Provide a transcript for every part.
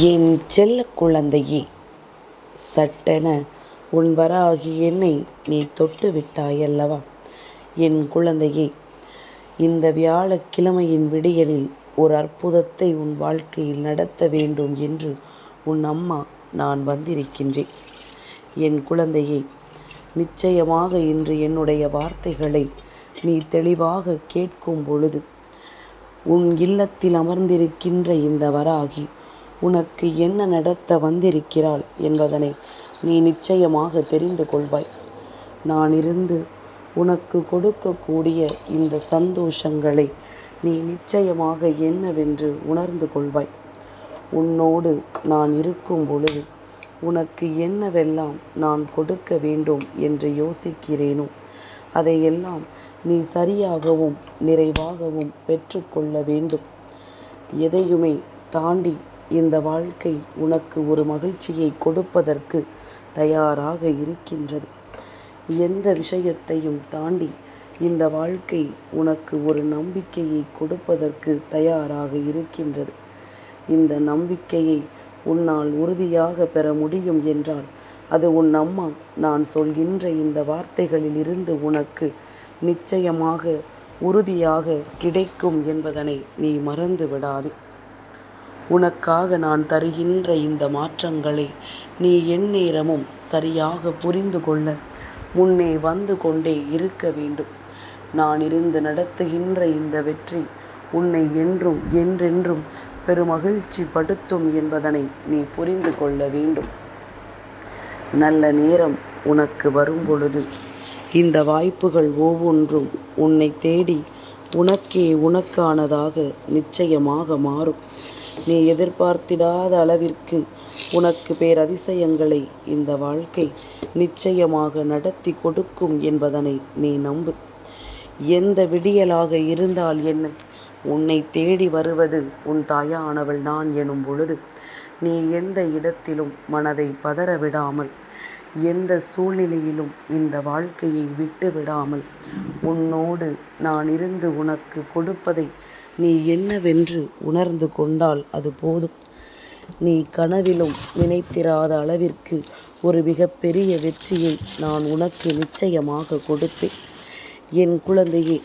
என் செல்ல குழந்தையே சட்டென உன் வராகி என்னை நீ தொட்டு விட்டாயல்லவா? என் குழந்தையே இந்த வியாழக்கிழமையின் விடியலில் ஒரு அற்புதத்தை உன் வாழ்க்கையில் நடத்த வேண்டும் என்று உன் அம்மா நான் வந்திருக்கின்றேன். என் குழந்தையே நிச்சயமாக இன்று என்னுடைய வார்த்தைகளை நீ தெளிவாக கேட்கும் பொழுது உன் இல்லத்தில் அமர்ந்திருக்கின்ற இந்த வராகி உனக்கு என்ன நடத்த வந்திருக்கிறாள் என்பதனை நீ நிச்சயமாக தெரிந்து கொள்வாய். நான் இருந்து உனக்கு கொடுக்கக்கூடிய இந்த சந்தோஷங்களை நீ நிச்சயமாக என்னவென்று உணர்ந்து கொள்வாய். உன்னோடு நான் இருக்கும் பொழுது உனக்கு என்னவெல்லாம் நான் கொடுக்க வேண்டும் என்று யோசிக்கிறேனோ அதையெல்லாம் நீ சரியாகவும் நிறைவாகவும் பெற்றுக்கொள்ள வேண்டும். எதையுமே தாண்டி இந்த வாழ்க்கை உனக்கு ஒரு மகிழ்ச்சியை கொடுப்பதற்கு தயாராக இருக்கின்றது. எந்த விஷயத்தையும் தாண்டி இந்த வாழ்க்கை உனக்கு ஒரு நம்பிக்கையை கொடுப்பதற்கு தயாராக இருக்கின்றது. இந்த நம்பிக்கையை உன்னால் உறுதியாக பெற முடியும் என்றால் அது உன் அம்மா நான் சொல்கின்ற இந்த வார்த்தைகளில் இருந்து உனக்கு நிச்சயமாக உறுதியாக கிடைக்கும் என்பதனை நீ மறந்து விடாதே உனக்காக நான் தருகின்ற இந்த மாற்றங்களை நீ எந்நேரமும் சரியாக புரிந்து கொள்ள முன்னே வந்து கொண்டே இருக்க வேண்டும். நான் இருந்து நடத்துகின்ற இந்த வெற்றி உன்னை என்றும் என்றென்றும் பெருமகிழ்ச்சி படுத்தும் என்பதனை நீ புரிந்து கொள்ள வேண்டும். நல்ல நேரம் உனக்கு வரும் பொழுது இந்த வாய்ப்புகள் ஒவ்வொன்றும் உன்னை தேடி உனக்கே உனக்கானதாக நிச்சயமாக மாறும். நீ எதிர்பார்த்திடாத அளவிற்கு உனக்கு பேரதிசயங்களை இந்த வாழ்க்கை நிச்சயமாக நடத்தி கொடுக்கும் என்பதனை நீ நம்பு. எந்த விடியலாக இருந்தால் என்ன? உன்னை தேடி வருவது உன் தாயானவள் நான் எனும் பொழுது நீ எந்த இடத்திலும் மனதை பதற விடாமல் எந்த சூழ்நிலையிலும் இந்த வாழ்க்கையை விட்டு விடாமல் உன்னோடு நான் இருந்து உனக்கு கொடுப்பதை நீ என்னவென்று உணர்ந்து கொண்டால் அது போதும். நீ கனவிலும் நினைத்திராத அளவிற்கு ஒரு மிகப்பெரிய வெற்றியை நான் உனக்கு நிச்சயமாக கொடுப்பேன். என் குழந்தையே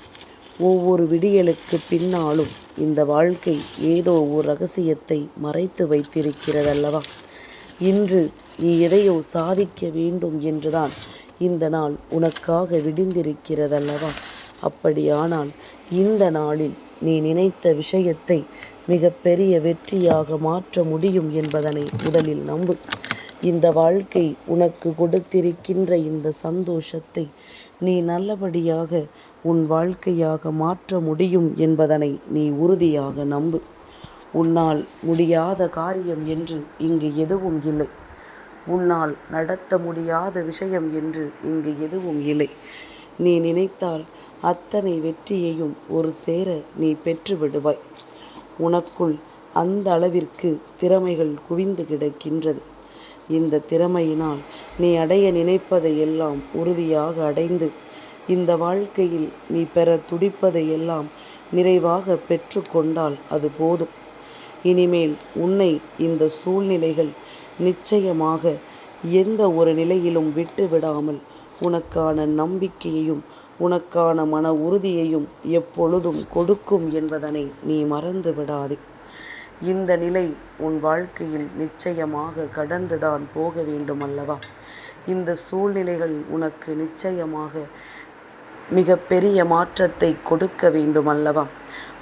ஒவ்வொரு விடியலுக்கு பின்னாலும் இந்த வாழ்க்கை ஏதோ ஒரு ரகசியத்தை மறைத்து வைத்திருக்கிறதல்லவா? இன்று நீ எதையோ சாதிக்க வேண்டும் என்றுதான் இந்த நாள் உனக்காக விடிந்திருக்கிறதல்லவா? அப்படியானால் இந்த நாளில் நீ நினைத்த விஷயத்தை மிக பெரிய வெற்றியாக மாற்ற முடியும் என்பதனை முதலில் நம்பு. இந்த வாழ்க்கை உனக்கு கொடுத்திருக்கின்ற இந்த சந்தோஷத்தை நீ நல்லபடியாக உன் வாழ்க்கையாக மாற்ற முடியும் என்பதனை நீ உறுதியாக நம்பு. உன்னால் முடியாத காரியம் என்று இங்கு எதுவும் இல்லை. உன்னால் நடத்த முடியாத விஷயம் என்று இங்கு எதுவும் இல்லை. நீ நினைத்தால் அத்தனை வெற்றியையும் ஒரு சேர நீ பெற்று விடுவாய். உனக்குள் அந்த அளவிற்கு திறமைகள் குவிந்து கிடக்கின்றது. இந்த திறமையினால் நீ அடைய நினைப்பதை எல்லாம் உறுதியாக அடைந்து இந்த வாழ்க்கையில் நீ பெற துடிப்பதை எல்லாம் நிறைவாக பெற்று கொண்டால் அது போதும். இனிமேல் உன்னை இந்த சூழ்நிலைகள் நிச்சயமாக எந்த ஒரு நிலையிலும் விட்டு விடாமல் உனக்கான நம்பிக்கையையும் உனக்கான மன உறுதியையும் எப்பொழுதும் கொடுக்கும் என்பதனை நீ மறந்து விடாதே. இந்த நிலை உன் வாழ்க்கையில் நிச்சயமாக கடந்துதான் போக வேண்டும் அல்லவா இந்த சூழ்நிலைகள் உனக்கு நிச்சயமாக மிக பெரிய மாற்றத்தை கொடுக்க வேண்டும் அல்லவா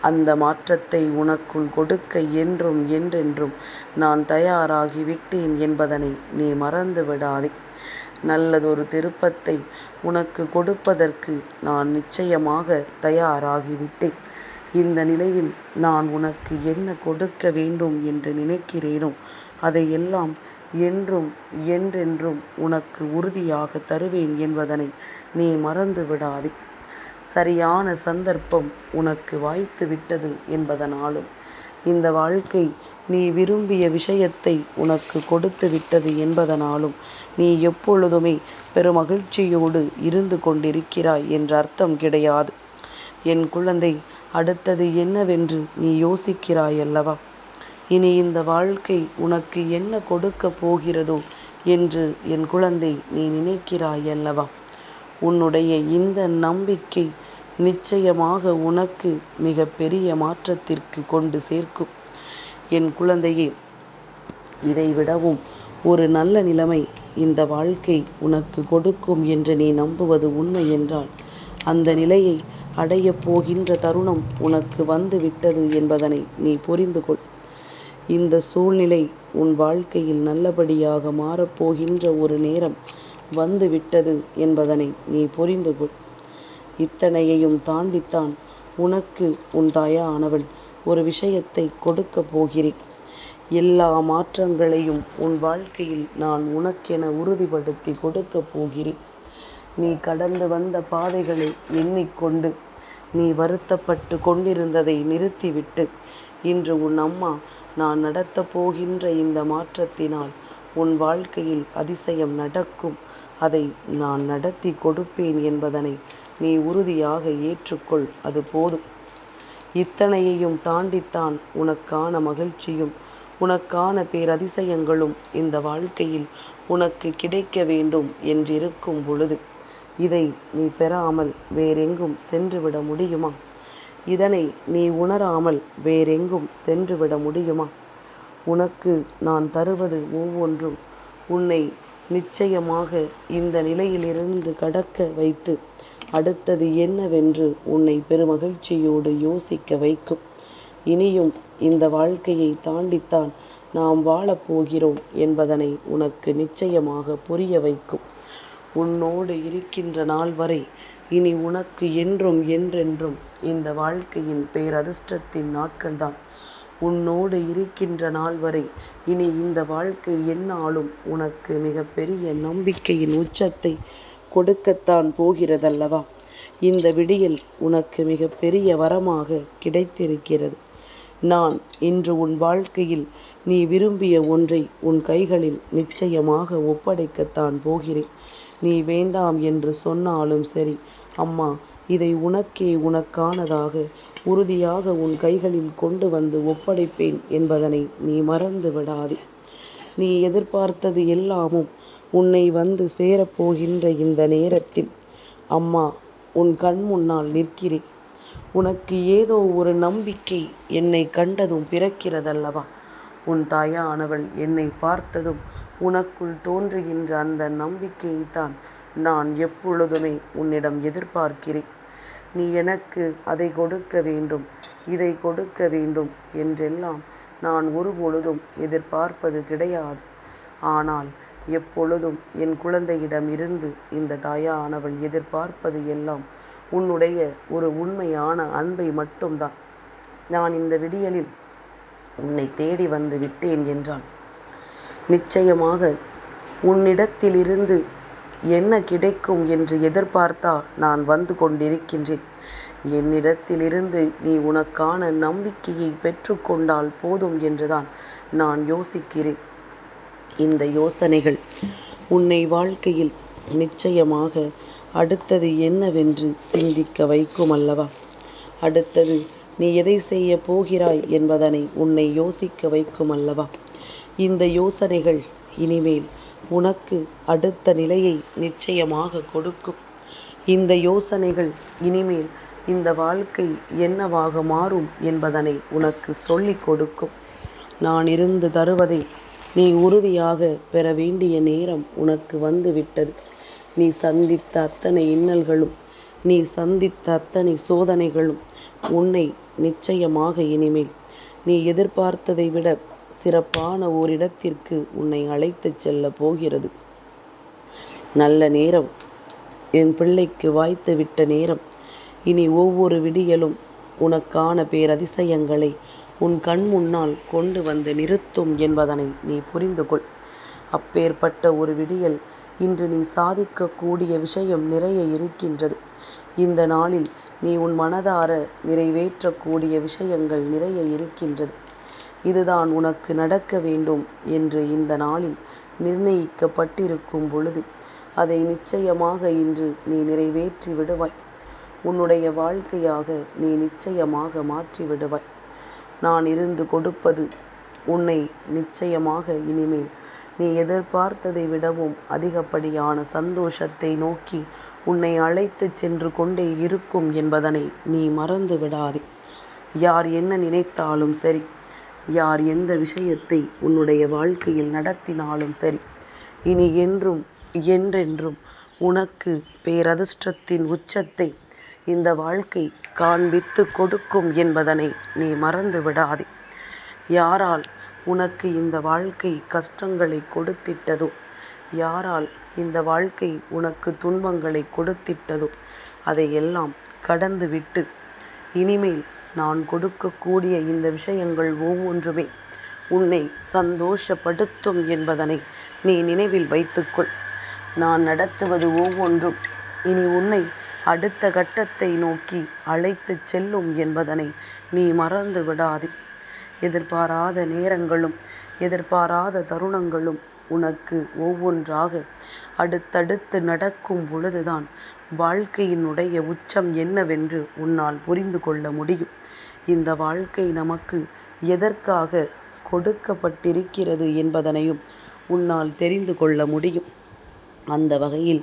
அந்த மாற்றத்தை உனக்குள் கொடுக்க என்றும் என்றென்றும் நான் தயாராகி விட்டேன் என்பதனை நீ மறந்து விடாதே. நல்லதொரு திருப்பத்தை உனக்கு கொடுப்பதற்கு நான் நிச்சயமாக தயாராகிவிட்டேன். இந்த நிலையில் நான் உனக்கு என்ன கொடுக்க வேண்டும் என்று நினைக்கிறேனோ அதையெல்லாம் என்றும் என்றென்றும் உனக்கு உறுதியாக தருவேன் என்பதனை நீ மறந்து விடாதே சரியான சந்தர்ப்பம் உனக்கு வாய்த்து விட்டது என்பதனாலும் இந்த வாழ்க்கை நீ விரும்பிய விஷயத்தை உனக்கு கொடுத்து விட்டது என்பதனாலும் நீ எப்பொழுதுமே பெருமகிழ்ச்சியோடு இருந்து கொண்டிருக்கிறாய் என்ற அர்த்தம் கிடையாது. என் குழந்தை அடுத்தது என்னவென்று நீ யோசிக்கிறாய் அல்லவா இனி இந்த வாழ்க்கை உனக்கு என்ன கொடுக்கப் போகிறதோ என்று என் குழந்தை நீ நினைக்கிறாய் அல்லவா உன்னுடைய இந்த நம்பிக்கை நிச்சயமாக உனக்கு மிக பெரிய மாற்றத்திற்கு கொண்டு சேர்க்கும். என் குழந்தையே இதைவிடவும் ஒரு நல்ல நிலைமை இந்த வாழ்க்கை உனக்கு கொடுக்கும் என்று நீ நம்புவது உண்மை என்றால் அந்த நிலையை அடையப் போகின்ற தருணம் உனக்கு வந்து விட்டது என்பதனை நீ புரிந்து கொள். இந்த சூழ்நிலை உன் வாழ்க்கையில் நல்லபடியாக மாறப்போகின்ற ஒரு நேரம் வந்து விட்டது என்பதனை நீ புரிந்து கொள். இத்தனையையும் தாண்டித்தான் உனக்கு உன் ஆனவன் ஒரு விஷயத்தை கொடுக்க போகிறேன். எல்லா மாற்றங்களையும் உன் வாழ்க்கையில் நான் உனக்கென உறுதிப்படுத்தி கொடுக்கப் போகிறேன். நீ கடந்து வந்த பாதைகளை எண்ணிக்கொண்டு நீ வருத்தப்பட்டு கொண்டிருந்ததை நிறுத்திவிட்டு இன்று உன் அம்மா நான் நடத்தப் போகின்ற இந்த மாற்றத்தினால் உன் வாழ்க்கையில் அதிசயம் நடக்கும். அதை நான் நடத்தி கொடுப்பேன் என்பதனை நீ உறுதியாக ஏற்றுக்கொள் அது போதும். இத்தனையையும் தாண்டித்தான் உனக்கான மகிழ்ச்சியும் உனக்கான பேரதிசயங்களும் இந்த வாழ்க்கையில் உனக்கு கிடைக்க வேண்டும் என்றிருக்கும் பொழுது இதை நீ பெறாமல் வேறெங்கும் சென்றுவிட முடியுமா? இதனை நீ உணராமல் வேறெங்கும் சென்றுவிட முடியுமா? உனக்கு நான் தருவது ஒவ்வொன்றும் உன்னை நிச்சயமாக இந்த நிலையிலிருந்து கடக்க வைத்து அடுத்தது என்னவென்று உன்னை பெருமகிழ்ச்சியோடு யோசிக்க வைக்கும். இனியும் இந்த வாழ்க்கையை தாண்டித்தான் நாம் வாழப்போகிறோம் என்பதனை உனக்கு நிச்சயமாக புரிய வைக்கும். உன்னோடு இருக்கின்ற நாள் வரை இனி உனக்கு என்றும் என்றென்றும் இந்த வாழ்க்கையின் பேரதிர்ஷ்டத்தின் நாட்கள்தான். உன்னோடு இருக்கின்ற நாள் வரை இனி இந்த வாழ்க்கை என்னாலும் உனக்கு மிகப்பெரிய நம்பிக்கையின் உச்சத்தை கொடுக்கத்தான் போகிறதல்லவா? இந்த விடியல் உனக்கு மிகப்பெரிய வரமாக கிடைத்திருக்கிறது. நான் இன்று உன் வாழ்க்கையில் நீ விரும்பிய ஒன்றை உன் கைகளில் நிச்சயமாக ஒப்படைக்கத்தான் போகிறேன். நீ வேண்டாம் என்று சொன்னாலும் சரி அம்மா இதை உனக்கே உனக்கானதாக உறுதியாக உன் கைகளில் கொண்டு வந்து ஒப்படைப்பேன் என்பதனை நீ மறந்து விடாதே நீ எதிர்பார்த்தது எல்லாமும் உன்னை வந்து சேரப்போகின்ற இந்த நேரத்தில் அம்மா உன் கண் முன்னால் நிற்கிறேன். உனக்கு ஏதோ ஒரு நம்பிக்கை என்னை கண்டதும் பிறக்கிறதல்லவா? உன் தாயானவள் என்னை பார்த்ததும் உனக்குள் தோன்றுகின்ற அந்த நம்பிக்கையைத்தான் நான் எப்பொழுதுமே உன்னிடம் எதிர்பார்க்கிறேன். நீ எனக்கு அதை கொடுக்க வேண்டும் இதை கொடுக்க வேண்டும் என்றெல்லாம் நான் ஒருபொழுதும் எதிர்பார்ப்பது கிடையாது. ஆனால் எப்பொழுதும் என் குழந்தையிடம் இருந்து இந்த தாயானவள் எதிர்பார்ப்பது எல்லாம் உன்னுடைய ஒரு உண்மையான அன்பை மட்டும்தான். நான் இந்த விடியலில் உன்னை தேடி வந்து விட்டேன் என்றான் நிச்சயமாக உன்னிடத்திலிருந்து என்ன கிடைக்கும் என்று எதிர்பார்த்தா நான் வந்து கொண்டிருக்கின்றேன். என்னிடத்திலிருந்து நீ உனக்கான நம்பிக்கையை பெற்றுக்கொண்டால் போதும் என்றுதான் நான் யோசிக்கிறேன். இந்த யோசனைகள். உன்னை வாழ்க்கையில் நிச்சயமாக அடுத்தது என்னவென்று சிந்திக்க வைக்கும் அல்லவா? அடுத்தது நீ எதை செய்ய போகிறாய் என்பதனை உன்னை யோசிக்க வைக்கும் அல்லவா? இந்த யோசனைகள் இனிமேல் உனக்கு அடுத்த நிலையை நிச்சயமாக கொடுக்கும். இந்த யோசனைகள் இனிமேல் இந்த வாழ்க்கை என்னவாக மாறும் என்பதனை உனக்கு சொல்லிக் கொடுக்கும். நான் இருந்து தருவதை நீ உறுதியாக பெற வேண்டிய நேரம் உனக்கு வந்து விட்டது நீ சந்தித்த அத்தனை இன்னல்களும் நீ சந்தித்த அத்தனை சோதனைகளும் உன்னை நிச்சயமாக இனிமேல் நீ எதிர்பார்த்ததை விட சிறப்பான ஓரிடத்திற்கு உன்னை அழைத்துச் செல்ல போகிறது. நல்ல நேரம் என் பிள்ளைக்கு வாய்த்து விட்ட நேரம். இனி ஒவ்வொரு விடியலும் உனக்கான பேரதிசயங்களை உன் கண் முன்னால் கொண்டு வந்து நிறுத்தும் என்பதனை நீ புரிந்து கொள் அப்பேற்பட்ட ஒரு விடியல் இன்று நீ சாதிக்கக்கூடிய விஷயம் நிறைய இருக்கின்றது. இந்த நாளில் நீ உன் மனதார நிறைவேற்றக்கூடிய விஷயங்கள் நிறைய இருக்கின்றது. இதுதான் உனக்கு நடக்க வேண்டும் என்று இந்த நாளில் நிர்ணயிக்கப்பட்டிருக்கும் பொழுது அதை நிச்சயமாக இன்று நீ நிறைவேற்றி விடுவாய். உன்னுடைய வாழ்க்கையாக நீ நிச்சயமாக மாற்றி விடுவாய். நான் இருந்து கொடுப்பது உன்னை நிச்சயமாக இனிமேல். நீ எதிர்பார்த்ததை விடவும் அதிகப்படியான சந்தோஷத்தை நோக்கி உன்னை அழைத்துச் சென்று கொண்டே இருக்கும் என்பதனை நீ மறந்து விடாதே. யார் என்ன நினைத்தாலும் சரி. யார் எந்த விஷயத்தை உன்னுடைய வாழ்க்கையில் நடத்தினாலும் சரி. இனி என்றும் என்றென்றும் உனக்கு பேரதிர்ஷ்டத்தின் உச்சத்தை இந்த வாழ்க்கை காண்பித்து கொடுக்கும் என்பதனை நீ மறந்து விடாதே. யாரால் உனக்கு இந்த வாழ்க்கை கஷ்டங்களை கொடுத்திட்டதோ? யாரால் இந்த வாழ்க்கை உனக்கு துன்பங்களை கொடுத்திட்டதோ? அதையெல்லாம் கடந்து விட்டு இனிமேல் நான் கொடுக்கக்கூடிய இந்த விஷயங்கள் ஒவ்வொன்றுமே உன்னை சந்தோஷப்படுத்தும் என்பதனை நீ நினைவில் வைத்துக்கொள். நான் நடத்துவது ஒவ்வொன்றும். இனி உன்னை அடுத்த கட்டத்தை நோக்கி அழைத்துச் செல்லும் என்பதனை நீ மறந்து விடாதே. எதிர்பாராத நேரங்களும் எதிர்பாராத தருணங்களும் உனக்கு ஒவ்வொன்றாக அடுத்தடுத்து நடக்கும் பொழுதுதான் வாழ்க்கையினுடைய உச்சம் என்னவென்று உன்னால் புரிந்து கொள்ள முடியும். இந்த வாழ்க்கை நமக்கு எதற்காக கொடுக்கப்பட்டிருக்கிறது என்பதனையும் உன்னால் தெரிந்து கொள்ள முடியும். அந்த வகையில்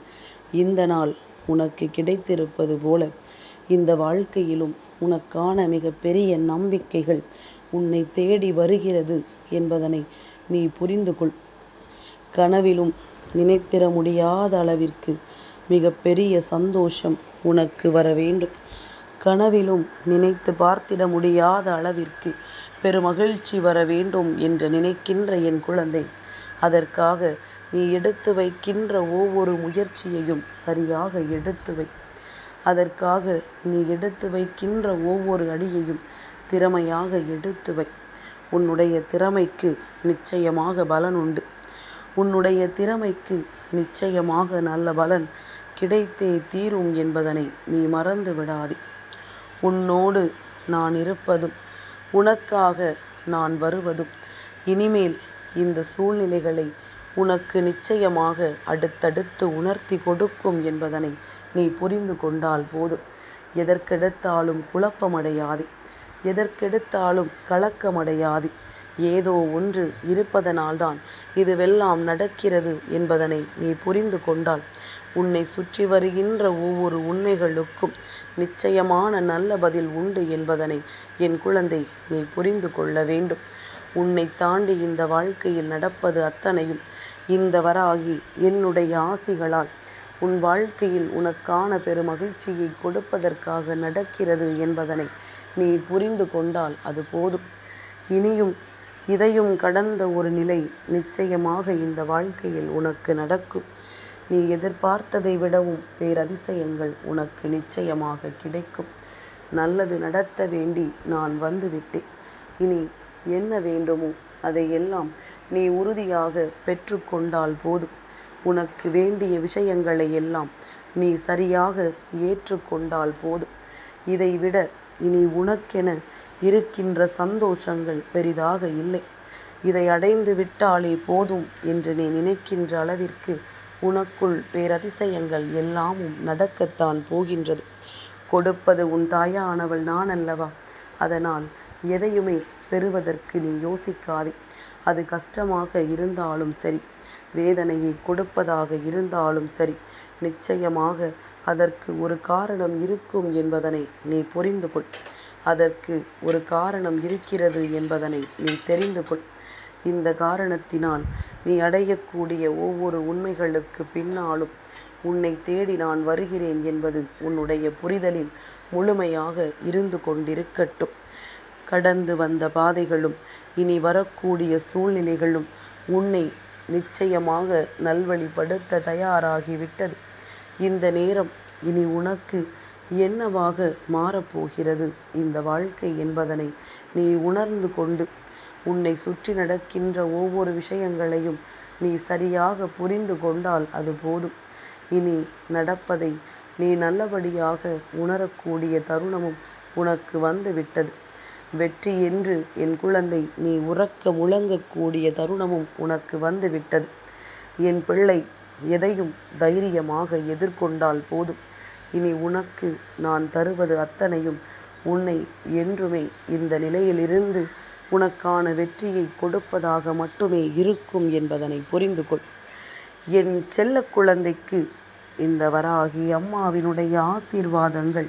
இந்த நாள் உனக்கு கிடைத்திருப்பது போல. இந்த வாழ்க்கையிலும் உனக்கான மிகப்பெரிய நம்பிக்கைகள் உன்னை தேடி வருகிறது என்பதனை நீ புரிந்து கொள் கனவிலும் நினைத்திட முடியாத அளவிற்கு மிகப்பெரிய சந்தோஷம் உனக்கு வர வேண்டும். கனவிலும் நினைத்து பார்த்திட முடியாத அளவிற்கு பெருமகிழ்ச்சி வர வேண்டும் என்று நினைக்கின்ற என் குழந்தை அதற்காக நீ எடுத்து வைக்கின்ற ஒவ்வொரு முயற்சியையும் சரியாக எடுத்து வை. அதற்காக நீ எடுத்து வைக்கின்ற ஒவ்வொரு அடியையும் திறமையாக எடுத்து வை. உன்னுடைய திறமைக்கு நிச்சயமாக பலன் உண்டு உன்னுடைய திறமைக்கு நிச்சயமாக நல்ல பலன் கிடைத்தே தீரும் என்பதனை நீ மறந்து விடாதே. உன்னோடு நான் இருப்பதும் உனக்காக நான் வருவதும் இனிமேல் இந்த சூழ்நிலைகளை உனக்கு நிச்சயமாக அடுத்தடுத்து உணர்த்தி கொடுக்கும் என்பதனை நீ புரிந்து கொண்டால் போதும். எதற்கெடுத்தாலும் குழப்பமடையாதே. எதற்கெடுத்தாலும் கலக்கமடையாது. ஏதோ ஒன்று இருப்பதனால்தான் இதுவெல்லாம் நடக்கிறது என்பதனை நீ புரிந்து கொண்டால். உன்னை சுற்றி வருகின்ற ஒவ்வொரு உண்மைகளுக்கும் நிச்சயமான நல்ல பதில் உண்டு என்பதனை என் குழந்தை நீ புரிந்து கொள்ள வேண்டும். உன்னை தாண்டி இந்த வாழ்க்கையில் நடப்பது அத்தனையும் இந்த வராகி என்னுடைய ஆசிகளால் உன் வாழ்க்கையில் உனக்கான பெருமகிழ்ச்சியை கொடுப்பதற்காக நடக்கிறது என்பதனை நீ புரிந்து கொண்டால் அது போதும். இனியும் இதையும் கடந்த ஒரு நிலை நிச்சயமாக இந்த வாழ்க்கையில் உனக்கு நடக்கும். நீ எதிர்பார்த்ததை விடவும் பேரதிசயங்கள் உனக்கு நிச்சயமாக கிடைக்கும். நல்லது நடத்த வேண்டி நான் வந்துவிட்டேன். இனி என்ன வேண்டுமோ அதையெல்லாம் நீ உறுதியாக பெற்றுக்கொண்டால் போதும். உனக்கு வேண்டிய விஷயங்களை எல்லாம் நீ சரியாக ஏற்றுக்கொண்டால் போதும். இதைவிட இனி உனக்கென இருக்கின்ற சந்தோஷங்கள் பெரிதாக இல்லை. இதை அடைந்து விட்டாலே போதும் என்று நீ நினைக்கின்ற அளவிற்கு உனக்குள் பேரதிசயங்கள் எல்லாமும் நடக்கத்தான் போகின்றது. கொடுப்பது உன் தாயானவள் நான் அல்லவா அதனால் எதையுமே பெறுவதற்கு நீ யோசிக்காதே. அது கஷ்டமாக இருந்தாலும் சரி. வேதனையை கொடுப்பதாக இருந்தாலும் சரி. நிச்சயமாக அதற்கு ஒரு காரணம் இருக்கும் என்பதனை நீ புரிந்து கொள். அதற்கு ஒரு காரணம் இருக்கிறது என்பதனை நீ தெரிந்து கொள். இந்த காரணத்தினால் நீ அடையக்கூடிய ஒவ்வொரு உண்மைகளுக்கு பின்னாலும் உன்னை தேடி நான் வருகிறேன் என்பது உன்னுடைய புரிதலில் முழுமையாக இருந்து கொண்டிருக்கட்டும். கடந்து வந்த பாதைகளும் இனி வரக்கூடிய சூழ்நிலைகளும் உன்னை நிச்சயமாக நல்வழிப்படுத்த தயாராகிவிட்டது. இந்த நேரம் இனி உனக்கு என்னவாக மாறப்போகிறது? இந்த வாழ்க்கை என்பதனை நீ உணர்ந்து கொண்டு உன்னை சுற்றி நடக்கின்ற ஒவ்வொரு விஷயங்களையும் நீ சரியாக புரிந்து கொண்டால் அது போதும். இனி நடப்பதை நீ நல்லபடியாக உணரக்கூடிய தருணமும் உனக்கு வந்துவிட்டது. வெற்றி என்று என் குழந்தை நீ உறக்க முழங்கக்கூடிய தருணமும் உனக்கு வந்து விட்டது என் பிள்ளை எதையும் தைரியமாக எதிர்கொண்டால் போதும். இனி உனக்கு நான் தருவது அத்தனையும் உன்னை என்றுமே இந்த நிலையிலிருந்து உனக்கான வெற்றியை கொடுப்பதாக மட்டுமே இருக்கும் என்பதனை புரிந்து கொள். என் செல்ல குழந்தைக்கு இந்த வராகி அம்மாவினுடைய ஆசீர்வாதங்கள்